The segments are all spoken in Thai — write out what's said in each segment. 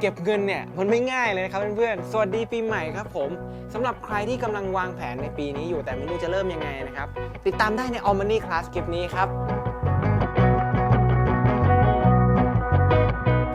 เก็บเงินเนี่ยมันไม่ง่ายเลยนะครับเพื่อนๆ สวัสดีปีใหม่ครับผมสำหรับใครที่กำลังวางแผนในปีนี้อยู่แต่ไม่รู้จะเริ่มยังไงนะครับ ติดตามได้ใน All Money Class คลิปนี้ครับ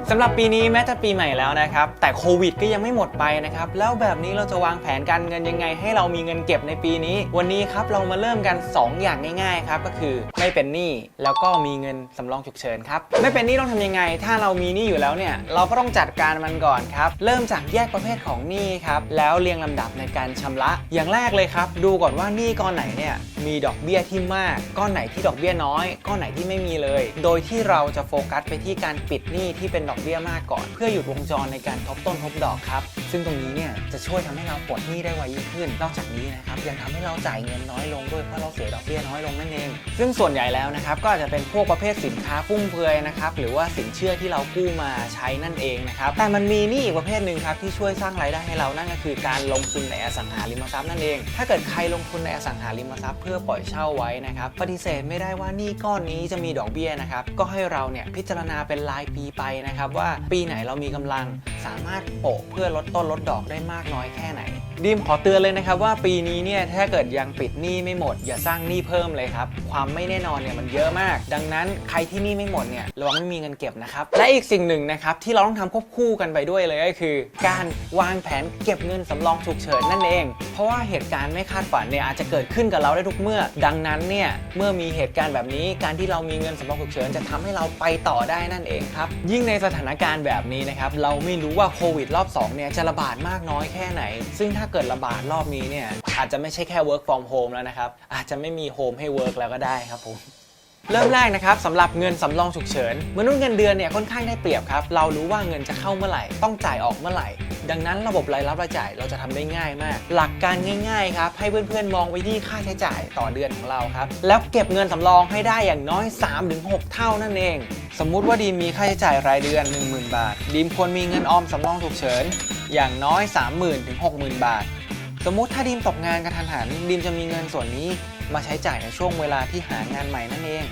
สำหรับปีนี้แม้จะปีใหม่แล้วนะครับ แต่โควิดก็ยังไม่หมดไปนะครับ แล้วแบบนี้เราจะวางแผนการเงินยังไง ให้เรามีเงินเก็บในปีนี้ วันนี้ครับเรามาเริ่มกัน 2 อย่างง่ายๆครับก็คือไม่เป็นหนี้แล้วก็มีเงินสำรองฉุกเฉินครับไม่เป็นหนี้ต้องทำยังไง ถ้าเรามีหนี้อยู่แล้วเนี่ยเราก็ต้องจัดการมันก่อนครับเริ่มจากแยกประเภทของหนี้ครับแล้วเรียงลำดับในการชำระ อย่างแรกเลยครับ ดูก่อนว่าหนี้ก้อนไหนเนี่ยมีดอกเบี้ยที่มากก้อนไหนที่ดอกเบี้ยน้อยก้อนไหนที่ไม่มีเลย โดยที่เราจะโฟกัสไปที่การปิดหนี้ที่เป็นดอกเบี้ยมากก่อน เพื่อหยุดวงจรในการทบต้นทบดอกครับ ซึ่งตรงนี้เนี่ยจะช่วยทำให้เราปลดหนี้ได้ไวยิ่งขึ้น นอกจากนี้นะครับยังทำให้เราจ่ายเงินน้อยลงด้วยเพราะเราเสีย ซึ่งส่วนใหญ่แล้วนะครับก็อาจจะเป็นพวกประเภทสินค้าฟุ่มเฟือยนะครับหรือว่าสินเชื่อที่เรากู้มาใช้นั่นเองนะครับแต่มันมีหนี้อีกประเภทหนึ่งครับที่ช่วยสร้างรายได้ให้เรานั่นก็คือการลงทุนในอสังหาริมทรัพย์นั่นเอง ถ้าเกิดใครลงทุนในอสังหาริมทรัพย์เพื่อปล่อยเช่าไว้นะครับปฏิเสธไม่ได้ว่านี้ก้อนนี้จะมีดอกเบี้ยนะครับก็ให้เราเนี่ยพิจารณาเป็นรายปีไปนะครับว่าปีไหนเรามีกำลังสามารถโปะเพื่อลดต้นลดดอกได้มากน้อยแค่ไหน ดีมขอเตือนเลยนะครับว่าปีนี้เนี่ยถ้าเกิดยังปิดหนี้ไม่หมด อย่าสร้างหนี้เพิ่มเลยครับ ความไม่แน่นอนเนี่ยมันเยอะมาก ดังนั้นใครที่หนี้ไม่หมดเนี่ยระวังไม่มีเงินเก็บนะครับ และอีกสิ่งหนึ่งนะครับที่เราต้องทำควบคู่กันไปด้วยเลยก็คือ การวางแผนเก็บเงินสำรองฉุกเฉินนั่นเอง เพราะว่าเหตุการณ์ไม่คาดฝันเนี่ยอาจจะเกิดขึ้นกับเราได้ทุกเมื่อ ดังนั้นเนี่ยเมื่อมีเหตุการณ์แบบนี้การที่เรามีเงินสำรองฉุกเฉินจะทำให้เราไปต่อได้นั่นเองครับ ยิ่งในสถานการณ์แบบนี้นะครับเราไม่รู้ว่าโควิดรอบ2เนี่ยจะระบาดมากน้อยแค่ไหน ซึ่งถ้าเกิดระบาดรอบนี้เนี่ยอาจจะไม่ใช่แค่ work from home แล้วนะครับ อาจจะไม่มี home ให้ work แล้วก็ได้ครับผมเริ่มแรกนะครับสำหรับเงินสำรองฉุกเฉินมนุษย์เงินเดือนเนี่ยค่อนข้างได้เปรียบครับ เรารู้ว่าเงินจะเข้าเมื่อไหร่ ต้องจ่ายออกเมื่อไหร่ ดังนั้นระบบรายรับรายจ่ายเราจะทำได้ง่ายมาก หลักการง่ายๆครับให้เพื่อนๆมองไปที่ค่าใช้จ่ายต่อเดือนของเราครับแล้วเก็บเงินสำรองให้ได้อย่างน้อย 3-6 เท่านั่นเอง สมมุติว่าดีมมีค่าใช้จ่ายรายเดือน 10,000 บาท ดีมควรมีเงินออมสำรองฉุกเฉินอย่างน้อย 30,000ถึง60,000 บาท สมมุติถ้าดีมตกงานกระทันหันดีมจะมีเงินส่วนนี้มาใช้จ่ายในช่วงเวลาที่หางานใหม่นั่นเอง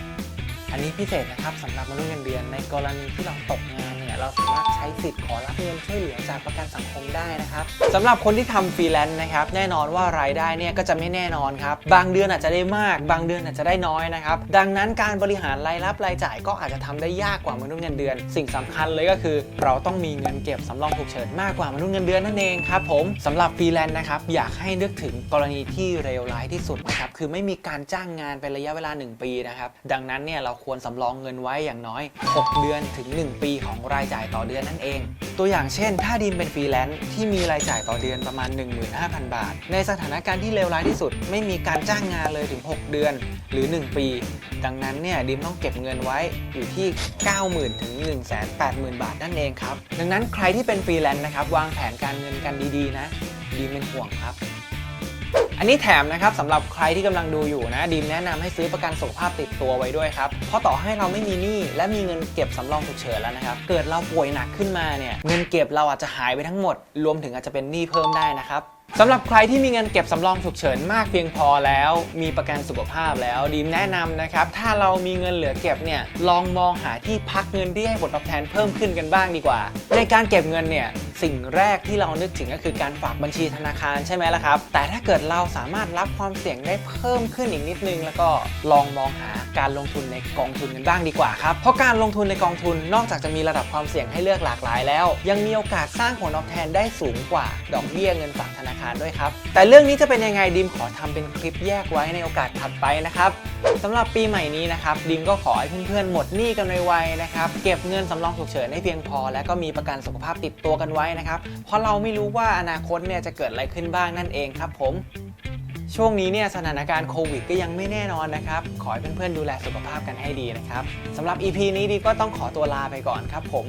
อันนี้พิเศษนะครับสำหรับมนุษย์เงินเดือนในกรณีที่เราตกงาน เนี่ยเราสามารถใช้สิทธิ์ขอรับเงินช่วยเหลือจากประกันสังคมได้นะครับสำหรับคนที่ทำฟรีแลนซ์นะครับแน่นอนว่ารายได้เนี่ยก็จะไม่แน่นอนครับบางเดือนอาจจะได้มาก บางเดือนอาจจะได้น้อยนะครับดังนั้นการบริหารรายรับรายจ่ายก็อาจจะทำได้ยากกว่ามนุษย์เงินเดือน สิ่งสำคัญเลยก็คือ เราต้องมีเงินเก็บสำรองฉุกเฉินมากกว่ามนุษย์เงินเดือนนั่นเองครับผมสำหรับฟรีแลนซ์นะครับอยากให้นึกถึงกรณีที่เลวร้ายที่สุดนะครับคือไม่มีการจ้างงานเป็นระยะเวลา 1 ปีนะครับดังนั้นเนี่ยเราควรสำรองเงินไว้อย่างน้อย 6 เดือนถึง 1 ปีของรายายจ่ายต่อเดือนนั่นเอง ตัวอย่างเช่น ถ้าดีมเป็นฟรีแลนซ์ที่มีรายจ่ายต่อเดือนประมาณ 15,000 บาท ในสถานการณ์ที่เลวร้ายที่สุด ไม่มีการจ้างงานเลยถึง 6 เดือนหรือ 1 ปี ดังนั้นเนี่ยดีมต้องเก็บเงินไว้อยู่ที่ 90,000ถึง180,000 บาทนั่นเองครับ ดังนั้นใครที่เป็นฟรีแลนซ์นะครับวางแผนการเงินกันดีๆนะดีมเป็นห่วงครับ อันนี้แถมนะครับสำหรับใครที่กำลังดูอยู่นะดีมแนะนำให้ซื้อประกันสุขภาพติดตัวไว้ด้วยครับเพราะต่อให้เราไม่มีหนี้และมีเงินเก็บสำรองฉุกเฉินแล้วนะครับเกิดเราป่วยหนักขึ้นมาเนี่ยเงินเก็บเราอาจจะหายไปทั้งหมด รวมถึงอาจจะเป็นหนี้เพิ่มได้นะครับสำหรับใครที่มีเงินเก็บสำรองฉุกเฉินมากเพียงพอแล้ว มีประกันสุขภาพแล้วดีมแนะนำนะครับ ถ้าเรามีเงินเหลือเก็บเนี่ยลองมองหาที่พักเงินที่ให้ผลตอบแทนเพิ่มขึ้นกันบ้างดีกว่า ในการเก็บเงินเนี่ย สิ่งแรกที่เรานึกถึงก็คือการฝากบัญชีธนาคารใช่ไหมล่ะครับ แต่ถ้าเกิดเราสามารถรับความเสี่ยงได้เพิ่มขึ้นอีกนิดนึง แล้วก็ลองมองหาการลงทุนในกองทุนกันบ้างดีกว่าครับเพราะการลงทุนในกองทุนนอกจากจะมีระดับความเสี่ยงให้เลือกหลากหลายแล้ว ยังมีโอกาสสร้างผลตอบแทนได้สูงกว่า ดอกเบี้ยเงินฝากธนาคารด้วยครับแต่เรื่องนี้จะเป็นยังไงดิมขอทำเป็นคลิปแยกไว้ในโอกาสถัดไปนะครับสำหรับปีใหม่นี้นะครับดิมก็ขอให้เพื่อนๆหมดหนี้กันไวๆนะครับเก็บเงินสำรองฉุกเฉินให้เพียงพอ และก็มีประกันสุขภาพติดตัวกันไว้นะครับ เพราะเราไม่รู้ว่าอนาคตเนี่ยจะเกิดอะไรขึ้นบ้างนั่นเองครับผม ช่วงนี้เนี่ยสถานการณ์โควิดก็ยังไม่แน่นอนนะครับ ขอให้เพื่อนๆดูแลสุขภาพกันให้ดีนะครับสำหรับ EP นี้ดีก็ต้องขอตัวลาไปก่อนครับผม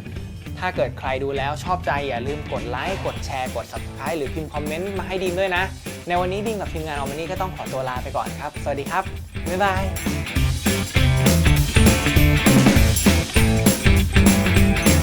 ถ้าเกิดใครดูแล้วชอบใจอย่าลืมกดไลค์กดแชร์กด subscribe หรือพิมพ์คอมเมนต์มาให้ดีมด้วยนะ ในวันนี้ดีมกับทีมงานออมนี่ก็ต้องขอตัวลาไปก่อนครับ สวัสดีครับ บ๊ายบาย